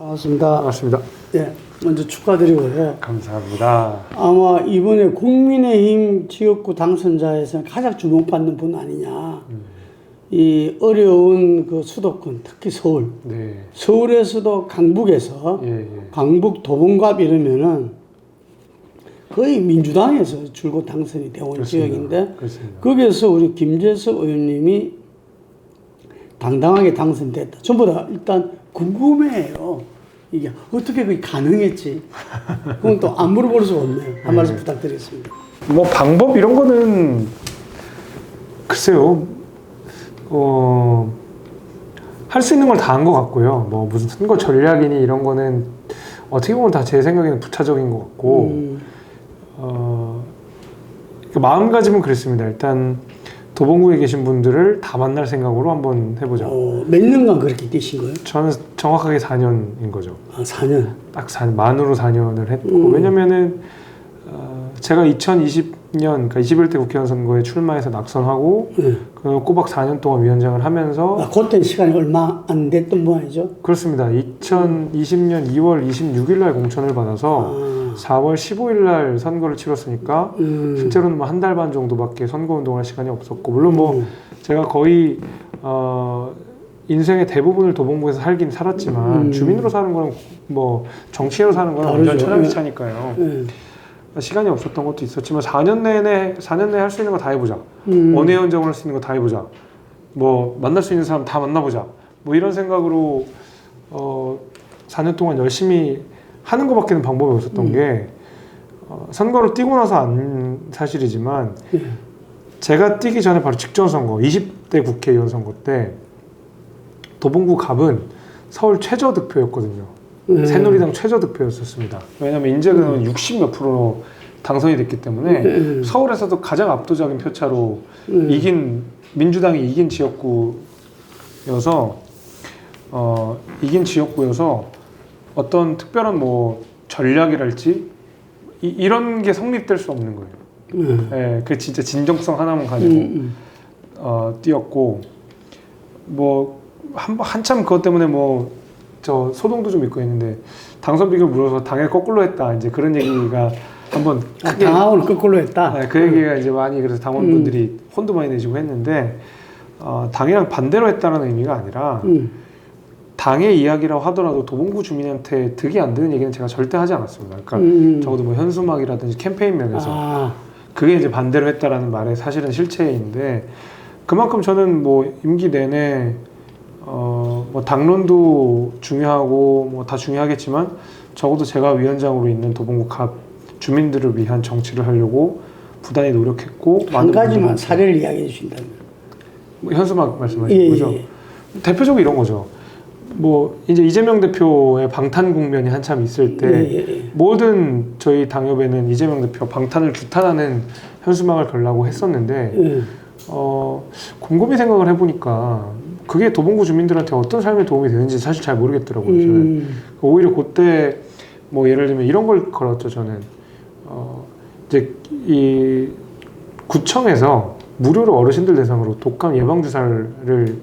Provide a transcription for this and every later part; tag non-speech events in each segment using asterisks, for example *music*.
반갑습니다. 반갑습니다. 예, 먼저 축하드리고요. 감사합니다. 아마 이번에 국민의힘 지역구 당선자에서 가장 주목받는 분 아니냐. 이 어려운 그 수도권, 특히 서울. 네. 서울에서도 강북에서 예, 예. 강북 도봉갑 이러면은 거의 민주당에서 줄곧 당선이 되어 온. 지역인데 그렇습니다. 거기에서 우리 김재석 의원님이 당당하게 당선됐다. 전부 다 일단 궁금해요. 이게 어떻게 그게 가능했지? 그건 또 안 물어볼 수 없네요. 한 말씀 부탁드리겠습니다. 뭐 방법 이런 거는 글쎄요. 어, 할 수 있는 걸 다 한 것 같고요. 뭐 무슨 선거 전략이니 이런 거는 어떻게 보면 다 제 생각에는 부차적인 것 같고 음, 어, 그 마음가짐은 그랬습니다. 일단 도봉구에 계신 분들을 다 만날 생각으로 한번 해보자. 어, 몇 년간 그렇게 되신 거예요? 저는 정확하게 4년인 거죠. 아, 4년. 딱 4, 만으로 4년을 했고 음. 왜냐면은 어, 제가 2020년 그러니까 21대 국회의원 선거에 출마해서 낙선하고 네. 그 꼬박 4년 동안 위원장을 하면서 아, 그때는 시간이 얼마 안 됐던 모양이죠? 그렇습니다. 2020년 2월 26일 날 공천을 받아서 아, 4월 15일 날 선거를 치렀으니까 음, 실제로는 뭐 한 달 반 정도밖에 선거 운동할 시간이 없었고 물론 뭐 음, 제가 거의 어, 인생의 대부분을 도봉구에서 살긴 살았지만 음. 주민으로 사는 거는 뭐 정치인으로 사는 거는 완전 다르죠. 천양지차니까요. 네. 시간이 없었던 것도 있었지만 4년 내내 4년 내에 할 수 있는 거 다 해보자. 음, 원외 원정을 할 수 있는 거 다 해보자. 뭐 만날 수 있는 사람 다 만나보자. 뭐 이런 생각으로 어 4년 동안 열심히 하는 것밖에는 방법이 없었던 음. 게 어, 선거를 뛰고 나서 안 사실이지만 네. 제가 뛰기 전에 바로 직전 선거 20대 국회의원 선거 때 도봉구 갑은 서울 최저 득표였거든요. 네. 새누리당 최저 득표였었습니다. 왜냐하면 인재는 60몇 프로 당선이 됐기 때문에 네. 서울에서도 가장 압도적인 표차로 네. 이긴 민주당이 이긴 지역구여서 어, 이긴 지역구여서 어떤 특별한 뭐 전략이랄지 이, 이런 게 성립될 수 없는 거예요. 네. 예, 그 진짜 진정성 하나만 음, 가지고 음. 어, 뛰었고 뭐 한, 한참 그것 때문에 뭐 저 소동도 좀 있고 했는데 당선 비결 물어서 당일 거꾸로 했다 이제 그런 얘기가 한번 아, 크게 당하고는 거꾸로 했다. 네, 그 얘기가 이제 많이 그래서 당원분들이 혼도 많이 내시고 했는데 어, 당이랑 반대로 했다는 의미가 아니라 음, 당의 이야기라고 하더라도 도봉구 주민한테 득이 안 되는 얘기는 제가 절대 하지 않았습니다. 그러니까 음. 적어도 뭐 현수막이라든지 캠페인 면에서 아, 그게 이제 반대로 했다라는 말의 사실은 실체인데 그만큼 저는 뭐 임기 내내 어뭐 당론도 중요하고 뭐 다 중요하겠지만 적어도 제가 위원장으로 있는 도봉구 갑 주민들을 위한 정치를 하려고 부단히 노력했고 한 가지만 사례를 이야기해 주신다면. 뭐 현수막 말씀하신 예, 거죠. 예. 대표적으로 이런 거죠. 뭐 이제 이재명 대표의 방탄 국면이 한참 있을 때 예, 예, 예. 모든 저희 당협에는 이재명 대표 방탄을 규탄하는 현수막을 걸라고 했었는데 예. 어, 곰곰이 생각을 해보니까 그게 도봉구 주민들한테 어떤 삶에 도움이 되는지 사실 잘 모르겠더라고요. 저는 음, 오히려 그때 뭐 예를 들면 이런 걸 걸었죠. 저는 어, 이제 이 구청에서 무료로 어르신들 대상으로 독감 예방 주사를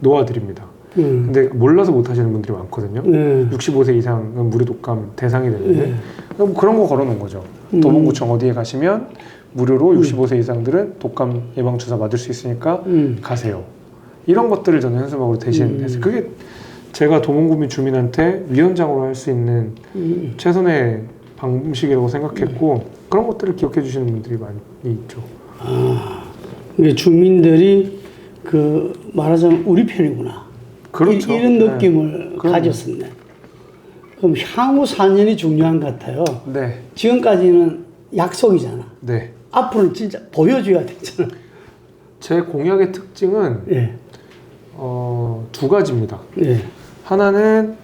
놓아드립니다. 음, 근데 몰라서 못 하시는 분들이 많거든요. 예. 65세 이상은 무료 독감 대상이 되는데 예. 그럼 그런 거 걸어놓은 거죠. 음. 도봉구청 어디에 가시면 무료로 65세 이상들은 독감 예방 주사 맞을 수 있으니까 음, 가세요. 이런 것들을 저는 현수막으로 대신 음. 했어요. 그게 제가 도봉구민 주민한테 위원장으로 할 수 있는 음. 최선의 방식이라고 생각했고 그런 것들을 기억해 주시는 분들이 많이 있죠. 이게 주민들이 그 말하자면 우리 편이구나. 그렇죠. 이, 런 네. 느낌을 그럼요. 가졌었네. 그럼 향후 4년이 중요한 것 같아요. 네, 지금까지는 약속이잖아. 네. 앞으로는 진짜 보여줘야 되잖아. 제 공약의 특징은 예, 어, 두 가지입니다. 예, 하나는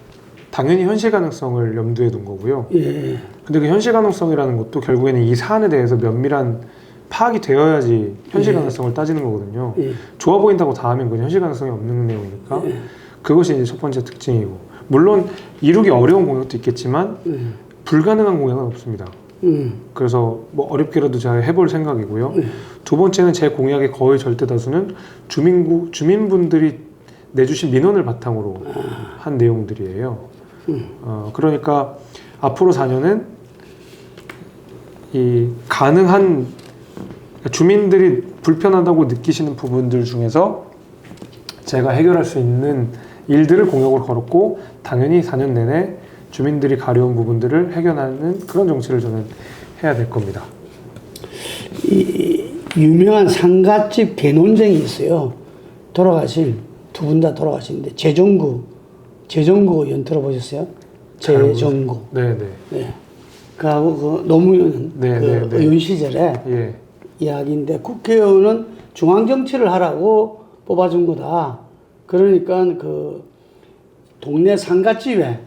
당연히 현실 가능성을 염두에 둔 거고요. 예. 근데 그 현실 가능성이라는 것도 결국에는 이 사안에 대해서 면밀한 파악이 되어야지 현실 예. 가능성을 따지는 거거든요. 예. 좋아 보인다고 다 하면 그건 현실 가능성이 없는 내용이니까 예. 그것이 이제 첫 번째 특징이고 물론 이루기 어려운 공약도 있겠지만 음, 불가능한 공약은 없습니다. 음, 그래서 뭐 어렵게라도 잘 해볼 생각이고요. 예. 두 번째는 제 공약의 거의 절대 다수는 주민구 주민분들이 내주신 민원을 바탕으로 한 내용들이에요. 어, 그러니까 앞으로 4년은 이 가능한 주민들이 불편하다고 느끼시는 부분들 중에서 제가 해결할 수 있는 일들을 공약으로 걸었고 당연히 4년 내내 주민들이 가려운 부분들을 해결하는 그런 정치를 저는 해야 될 겁니다. 이 유명한 상갓집 대논쟁이 있어요. 돌아가신 두 분 다 돌아가시는데 재정구 재정구 의원 들어보셨어요? 재정구. 네, 네. 네. 그하고 그 노무현 네, 그 네, 네. 의원 시절에 예. 이야기인데 국회의원은 중앙 정치를 하라고 뽑아준 거다. 그러니까 그 동네 상갓집에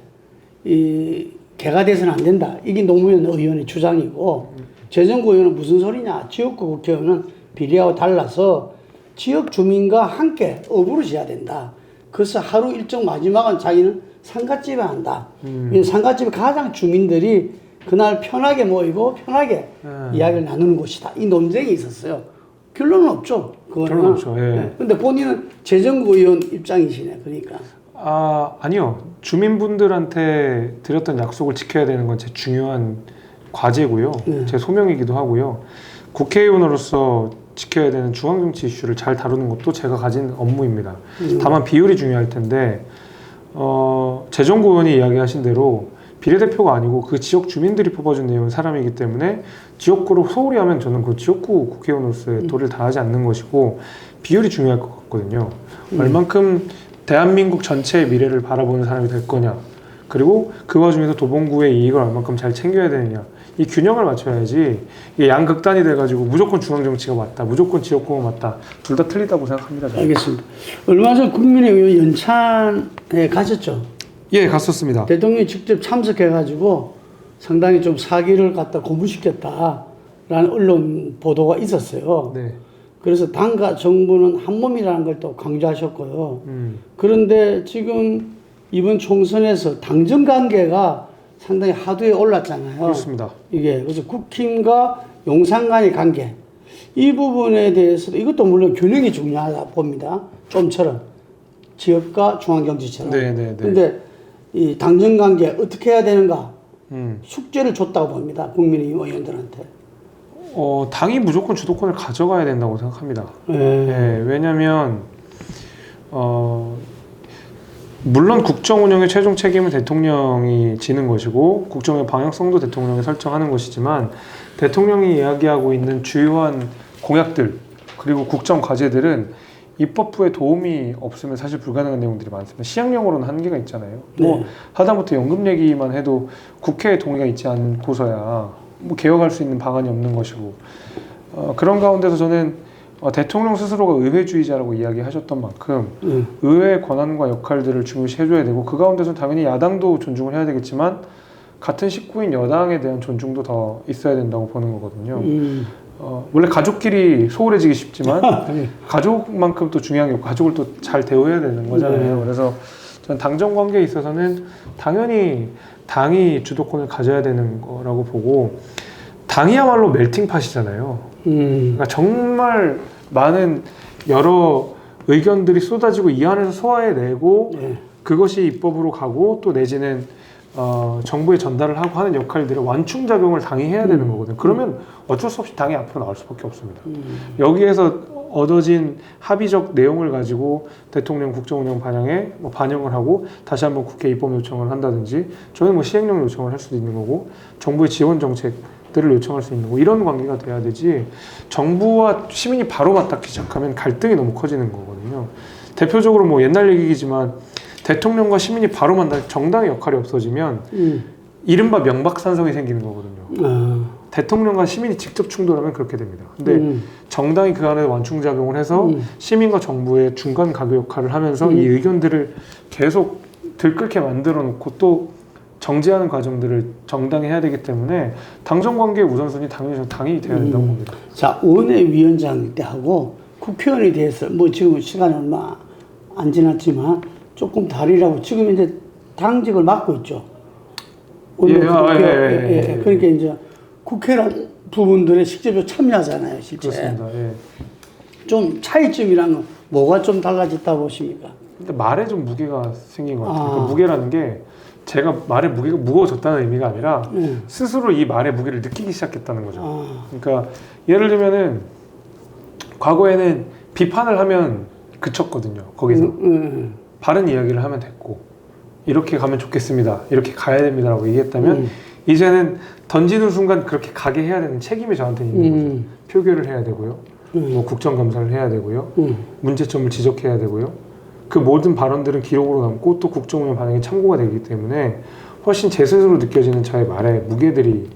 이 개가 돼서는 안 된다. 이게 노무현 의원의 주장이고 재정구 의원은 무슨 소리냐? 지역구 국회의원은 비리하고 달라서 지역 주민과 함께 어부를 지어야 된다. 그래서 하루 일정 마지막은 자기는 상갓집에 한다. 이 상갓집에 가장 주민들이 그날 편하게 모이고 편하게 음. 이야기를 나누는 곳이다. 이 논쟁이 있었어요. 결론은 없죠. 결론 없죠. 예. 근데 본인은 재정구 의원 입장이시네. 그러니까. 아, 아니요. 주민분들한테 드렸던 약속을 지켜야 되는 건 제 중요한 과제고요. 네. 제 소명이기도 하고요. 국회의원으로서 지켜야 되는 중앙정치 이슈를 잘 다루는 것도 제가 가진 업무입니다. 음. 다만 비율이 중요할 텐데, 어, 재정구 의원이 이야기하신 대로 비례대표가 아니고 그 지역 주민들이 뽑아준 내용 사람이기 때문에 지역구로 소홀히 하면 저는 그 지역구 국회의원으로서의 도를 다하지 않는 것이고 비율이 중요할 것 같거든요. 얼만큼 대한민국 전체의 미래를 바라보는 사람이 될 거냐. 그리고 그 와중에서 도봉구의 이익을 얼만큼 잘 챙겨야 되느냐. 이 균형을 맞춰야지 이게 양극단이 돼가지고 무조건 중앙정치가 맞다, 무조건 지역구가 맞다. 둘 다 틀리다고 생각합니다. 저는. 알겠습니다. 얼마 전 국민의힘 연찬에 가셨죠? 예, 갔었습니다. 대통령이 직접 참석해가지고 상당히 좀 사기를 갖다 고무시켰다라는 언론 보도가 있었어요. 네. 그래서 당과 정부는 한 몸이라는 걸 또 강조하셨고요. 음. 그런데 지금 이번 총선에서 당정 관계가 상당히 하도에 올랐잖아요. 그렇습니다. 이게 그래서 국힘과 용산 간의 관계 이 부분에 대해서도 이것도 물론 균형이 중요하다 봅니다. 좀처럼 지역과 중앙정치처럼. 네, 네, 네. 근데 이 당정 관계 어떻게 해야 되는가 음. 숙제를 줬다고 봅니다. 국민의힘 의원들한테. 어, 당이 무조건 주도권을 가져가야 된다고 생각합니다. 예. 예, 왜냐면 어 물론 국정 운영의 최종 책임은 대통령이 지는 것이고 국정의 방향성도 대통령이 설정하는 것이지만 대통령이 이야기하고 있는 주요한 공약들 그리고 국정 과제들은 입법부의 도움이 없으면 사실 불가능한 내용들이 많습니다. 시행령으로는 한계가 있잖아요. 뭐 네. 하다못해 연금 얘기만 해도 국회의 동의가 있지 않고서야 뭐 개혁할 수 있는 방안이 없는 것이고 어, 그런 가운데서 저는 어, 대통령 스스로가 의회주의자라고 이야기하셨던 만큼 음. 의회의 권한과 역할들을 중요시해줘야 되고 그 가운데서 당연히 야당도 존중을 해야 되겠지만 같은 식구인 여당에 대한 존중도 더 있어야 된다고 보는 거거든요. 음. 어, 원래 가족끼리 소홀해지기 쉽지만 *laughs* 네. 가족만큼 또 중요한 게 가족을 또 잘 대우해야 되는 거잖아요. 그래서 저는 당정 관계에 있어서는 당연히 당이 주도권을 가져야 되는 거라고 보고 당이야말로 멜팅팟이잖아요. 음. 그러니까 정말 많은 여러 의견들이 쏟아지고 이 안에서 소화해내고 네. 그것이 입법으로 가고 또 내지는 어, 정부에 전달을 하고 하는 역할들을 완충 작용을 당이 해야 되는 거거든요. 그러면 어쩔 수 없이 당이 앞으로 나올 수밖에 없습니다. 여기에서 얻어진 합의적 내용을 가지고 대통령 국정운영 반영에 뭐 반영을 하고 다시 한번 국회 입법 요청을 한다든지 저희는 뭐 시행령 요청을 할 수도 있는 거고 정부의 지원 정책들을 요청할 수 있는 거 이런 관계가 돼야 되지 정부와 시민이 바로 맞닿기 시작하면 갈등이 너무 커지는 거거든요. 대표적으로 뭐 옛날 얘기이지만 대통령과 시민이 바로 만나 정당의 역할이 없어지면 음. 이른바 명박산성이 생기는 거거든요. 아. 대통령과 시민이 직접 충돌하면 그렇게 됩니다. 근데 음. 정당이 그 안에 완충 작용을 해서 음. 시민과 정부의 중간 가교 역할을 하면서 음. 이 의견들을 계속 들끓게 만들어 놓고 또 정지하는 과정들을 정당이 해야 되기 때문에 당정 관계의 우선순위 당연히 당이 돼야 된다고 음. 봅니다. 자, 원외위원장 때하고 국회의원에 대해서 뭐 지금 시간이 얼마 안 지났지만 조금 다르라고 지금 이제 당직을 맡고 있죠. 예, 아, 국회- 예, 예, 예, 예. 그러니까 이제 국회란 부분들에 직접적으로 참여하잖아요, 실제. 그렇습니다. 예. 좀 차이점이란 건 뭐가 좀 달라졌다고 보십니까? 근데 말에 좀 무게가 생긴 것 같아요. 아. 그 무게라는 게 제가 말의 무게가 무거워졌다는 의미가 아니라 예. 스스로 이 말의 무게를 느끼기 시작했다는 거죠. 아, 그러니까 예를 들면은 과거에는 비판을 하면 그쳤거든요. 거기서 음, 바른 이야기를 하면 됐고 이렇게 가면 좋겠습니다. 이렇게 가야 됩니다라고 얘기했다면 음, 이제는 던지는 순간 그렇게 가게 해야 되는 책임이 저한테 있는 거죠. 음, 표결을 해야 되고요. 음, 뭐 국정감사를 해야 되고요. 음, 문제점을 지적해야 되고요. 그 모든 발언들은 기록으로 남고 또 국정원의 반응이 참고가 되기 때문에 훨씬 제 스스로 느껴지는 저의 말의 무게들이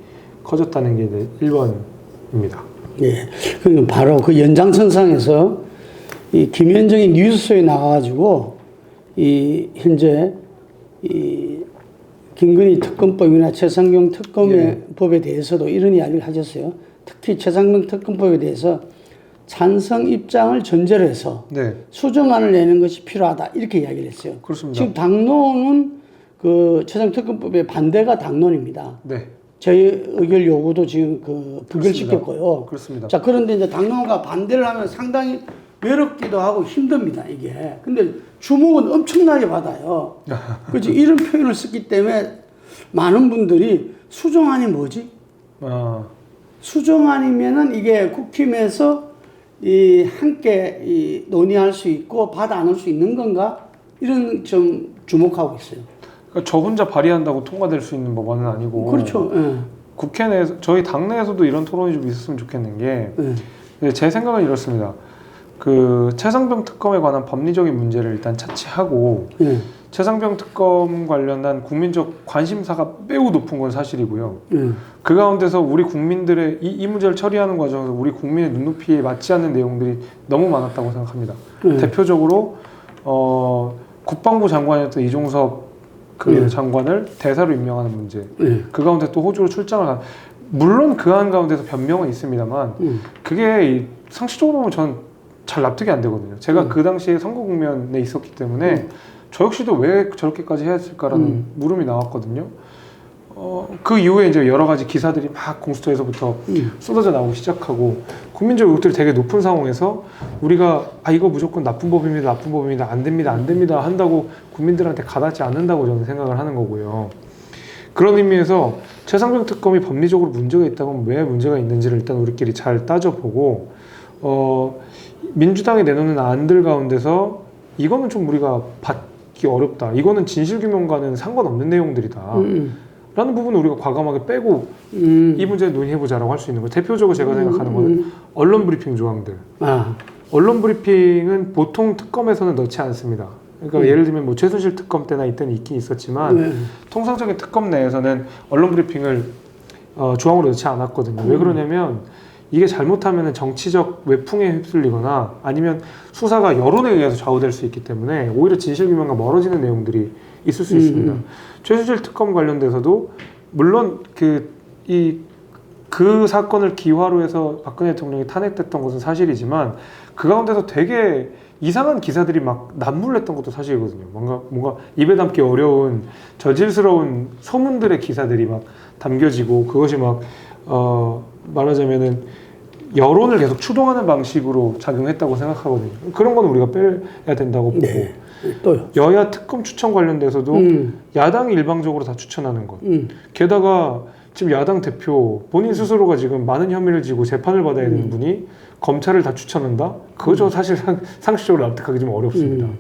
커졌다는 게 이제 1번입니다. 예. 그리고 바로 그 연장선상에서 이 김현정이 뉴스에 나가가지고 이 현재 이 김건희 특검법이나 최상병 특검의 예. 법에 대해서도 이런 이야기를 하셨어요. 특히 최상병 특검법에 대해서 찬성 입장을 전제로 해서 네, 수정안을 내는 것이 필요하다 이렇게 이야기를 했어요. 그렇습니다. 지금 당론은 그 최상 특검법의 반대가 당론입니다. 네, 저희 의결 요구도 지금 그 부결시켰고요. 그렇습니다. 자 그런데 이제 당론과 반대를 하면 상당히 외롭기도 하고 힘듭니다 이게. 근데 주목은 엄청나게 받아요. *laughs* 그지 이런 표현을 썼기 때문에 많은 분들이 수정안이 뭐지? 아, 수정안이면은 이게 국힘에서 이 함께 이 논의할 수 있고 받아 안을 수 있는 건가? 이런 좀 주목하고 있어요. 그러니까 저 혼자 발의한다고 통과될 수 있는 법안은 아니고 그렇죠. 예. 국회 내에서 저희 당내에서도 이런 토론이 좀 있었으면 좋겠는 게 예. 네, 제 생각은 이렇습니다. 그 최상병 특검에 관한 법리적인 문제를 일단 차치하고 예. 최상병 특검 관련한 국민적 관심사가 매우 높은 건 사실이고요. 예. 그 가운데서 우리 국민들의 이, 이 문제를 처리하는 과정에서 우리 국민의 눈높이에 맞지 않는 내용들이 너무 많았다고 생각합니다. 예. 대표적으로 어, 국방부 장관이었던 이종섭 그 음. 장관을 대사로 임명하는 문제. 예. 그 가운데 또 호주로 출장을 간. 물론 그 한 가운데서 변명은 있습니다만 음. 그게 이- 상식적으로 보면 저는 잘 납득이 안 되거든요. 제가 음. 그 당시에 선거 국면에 있었기 때문에 저 역시도 왜 저렇게까지 해야 했을까라는 음. 물음이 나왔거든요. 어, 그 이후에 이제 여러 가지 기사들이 막 공수처에서부터 음. 쏟아져 나오기 시작하고 국민적 의혹들이 되게 높은 상황에서 우리가 아 이거 무조건 나쁜 법입니다, 나쁜 법입니다, 안 됩니다, 안 됩니다 한다고 국민들한테 가닿지 않는다고 저는 생각을 하는 거고요. 그런 의미에서 최상병 특검이 법리적으로 문제가 있다면 왜 문제가 있는지를 일단 우리끼리 잘 따져보고 어, 민주당이 내놓는 안들 가운데서 이거는 좀 우리가 받기 어렵다. 이거는 진실 규명과는 상관없는 내용들이다. 음. 라는 부분을 우리가 과감하게 빼고 음. 이 문제 논의해보자라고 할 수 있는 거예요. 대표적으로 제가 생각하는 거는 음. 언론 브리핑 조항들. 아. 언론 브리핑은 보통 특검에서는 넣지 않습니다. 그러니까 음. 예를 들면 뭐 최순실 특검 때나 이때는 있긴 있었지만 네. 통상적인 특검 내에서는 언론 브리핑을 어, 조항으로 넣지 않았거든요. 왜 음. 그러냐면 이게 잘못하면 정치적 외풍에 휩쓸리거나 아니면 수사가 여론에 의해서 좌우될 수 있기 때문에 오히려 진실규명과 멀어지는 내용들이 있을 수 음, 있습니다. 음. 최순실 특검 관련돼서도 물론 그이그 사건을 기화로 해서 박근혜 대통령이 탄핵됐던 것은 사실이지만 그 가운데서 되게 이상한 기사들이 막 난무했던 것도 사실이거든요. 뭔가 뭔가 입에 담기 어려운 저질스러운 소문들의 기사들이 막 담겨지고 그것이 막 어, 말하자면은 여론을 계속 추동하는 방식으로 작용했다고 생각하거든요. 그런 건 우리가 빼야 된다고 보고 네. 또요. 여야 특검 추천 관련돼서도 음. 야당이 일방적으로 다 추천하는 것. 음. 게다가 지금 야당 대표 본인 스스로가 지금 많은 혐의를 지고 재판을 받아야 되는 음. 분이 검찰을 다 추천한다? 그거 저 사실 상, 상식적으로 납득하기 좀 어렵습니다. 음.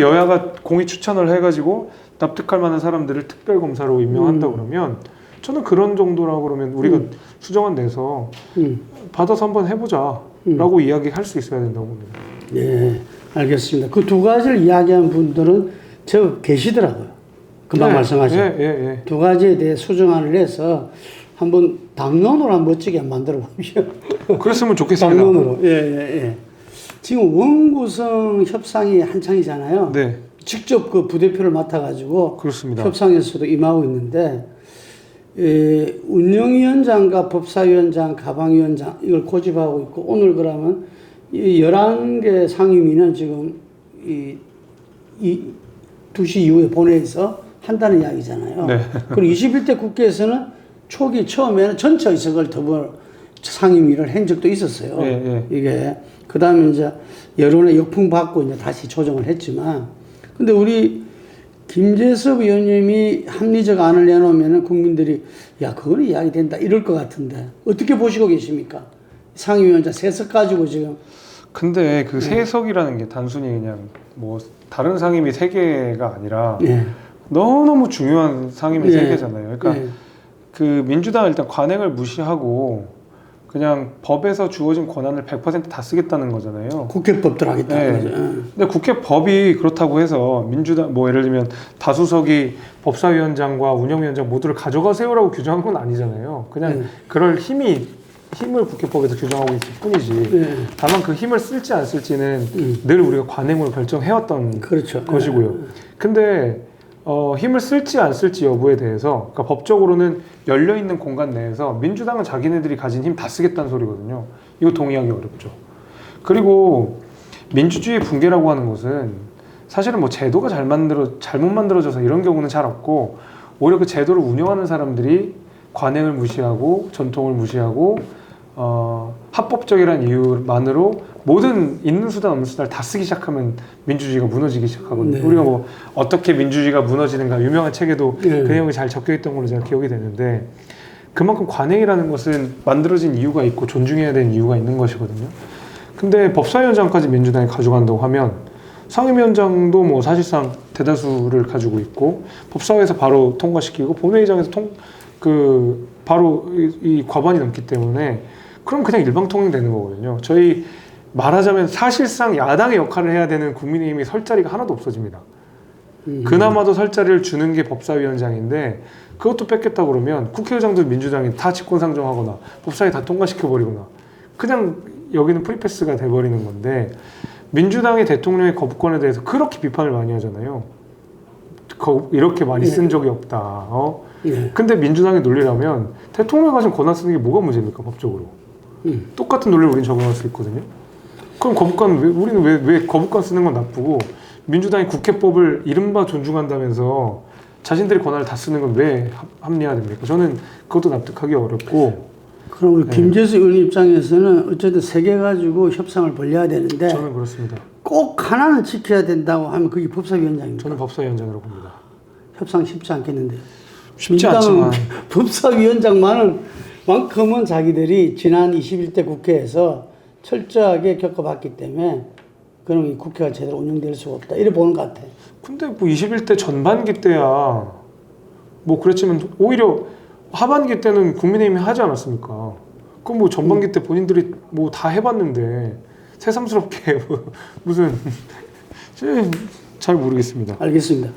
여야가 공이 추천을 해가지고 납득할 만한 사람들을 특별 검사로 임명한다 음. 그러면 저는 그런 정도라고 그러면 우리가 음. 수정안 내서 음. 받아서 한번 해보자라고 이야기할 수 있어야 된다고 봅니다. 네, 알겠습니다. 그 두 가지를 이야기한 분들은 저 계시더라고요. 금방 네, 말씀하신 예, 예, 예. 두 가지에 대해 수정안을 해서 한번 당론으로 한번 멋지게 만들어 보십시오. 그랬으면 좋겠습니다. 당론으로. 예, 예, 예. 지금 원구성 협상이 한창이잖아요. 네, 직접 그 부대표를 맡아가지고 그렇습니다. 협상에서도 임하고 있는데 에, 운영위원장과 법사위원장, 가방위원장 이걸 고집하고 있고 오늘 그러면 이 11개 상임위는 지금 이, 이 2시 이후에 본회의에서 한다는 이야기잖아요. 네. 그리고 21대 국회에서는 초기 처음에는 전체 의석을 더불 상임위를 한 적도 있었어요. 예, 예. 이게 그 다음에 이제 여론의 역풍 받고 이제 다시 조정을 했지만 근데 우리 김재섭 의원님이 합리적 안을 내놓으면 국민들이 야 그거는 이야기 된다 이럴 것 같은데 어떻게 보시고 계십니까? 상임위원장 세석 가지고 지금 근데 네. 그 세석이라는 게 단순히 그냥 뭐 다른 상임위 세 개가 아니라 예. 너무너무 중요한 상임위 세 예. 개잖아요. 그러니까 예. 그 민주당은 일단 관행을 무시하고 그냥 법에서 주어진 권한을 100%다 쓰겠다는 거잖아요. 국회법들 하겠다는 네. 거죠. 예. 근데 국회 법이 그렇다고 해서 민주당 뭐 예를 들면 다수석이 법사위원장과 운영위원장 모두를 가져가세요라고 규정한 건 아니잖아요. 그냥 네. 그럴 힘이 힘을 국회법에서 규정하고 있을 뿐이지. 예. 다만 그 힘을 쓸지 안 쓸지는 음. 늘 우리가 관행으로 결정해왔던 그렇죠. 것이고요. 근데 어, 힘을 쓸지 안 쓸지 여부에 대해서 그러니까 법적으로는 열려 있는 공간 내에서 민주당은 자기네들이 가진 힘 다 쓰겠다는 소리거든요. 이거 동의하기 어렵죠. 그리고 민주주의 붕괴라고 하는 것은 사실은 뭐 제도가 잘 만들어 잘못 만들어져서 이런 경우는 잘 없고 오히려 그 제도를 운영하는 사람들이 관행을 무시하고 전통을 무시하고 어, 합법적이라는 이유만으로 모든 있는 수단 없는 수단을 다 쓰기 시작하면 민주주의가 무너지기 시작하거든요. 네. 우리가 뭐 어떻게 민주주의가 무너지는가 유명한 책에도 네. 그 내용이 잘 적혀 있던 걸로 제가 기억이 되는데 그만큼 관행이라는 것은 만들어진 이유가 있고 존중해야 되는 이유가 있는 것이거든요. 근데 법사위원장까지 민주당이 가져간다고 하면 상임위원장도 뭐 사실상 대다수를 가지고 있고 법사위에서 바로 통과시키고 본회의장에서 통 그 바로 이, 이 과반이 넘기 때문에 그럼 그냥 일방통행 되는 거거든요. 저희 말하자면 사실상 야당의 역할을 해야 되는 국민의힘이 설 자리가 하나도 없어집니다. 음. 그나마도 설 자리를 주는 게 법사위원장인데 그것도 뺏겠다 그러면 국회의장도 민주당이 다 직권상정하거나 법사위 다 통과시켜버리거나 그냥 여기는 프리패스가 돼버리는 건데 민주당의 대통령의 거부권에 대해서 그렇게 비판을 많이 하잖아요. 거- 이렇게 많이 쓴 적이 없다. 어? 예. 근데 민주당의 논리라면 대통령이 가진 권한 쓰는 게 뭐가 문제입니까 법적으로? 음. 똑같은 논리를 우리는 적용할 수 있거든요. 그럼 거부권 왜, 우리는 왜, 왜 거부권 쓰는 건 나쁘고 민주당이 국회법을 이른바 존중한다면서 자신들의 권한을 다 쓰는 건 왜 합리화됩니까? 저는 그것도 납득하기 어렵고 그럼 우리 네. 김재수 의원 입장에서는 어쨌든 세 개 가지고 협상을 벌려야 되는데 저는 그렇습니다. 꼭 하나는 지켜야 된다고 하면 그게 법사위원장입니다. 저는 법사위원장으로 봅니다. 협상 쉽지 않겠는데요. 쉽지 않지만 *laughs* 법사위원장만을 만큼은 자기들이 지난 21대 국회에서 철저하게 겪어봤기 때문에 그럼 이 국회가 제대로 운영될 수가 없다. 이래 보는 것 같아요. 근데 뭐 21대 전반기 때야 뭐 그랬지만 오히려 하반기 때는 국민의힘이 하지 않았습니까? 그럼 뭐 전반기 때 본인들이 뭐 다 해봤는데 새삼스럽게 *laughs* 무슨 *laughs* 잘 모르겠습니다. 알겠습니다.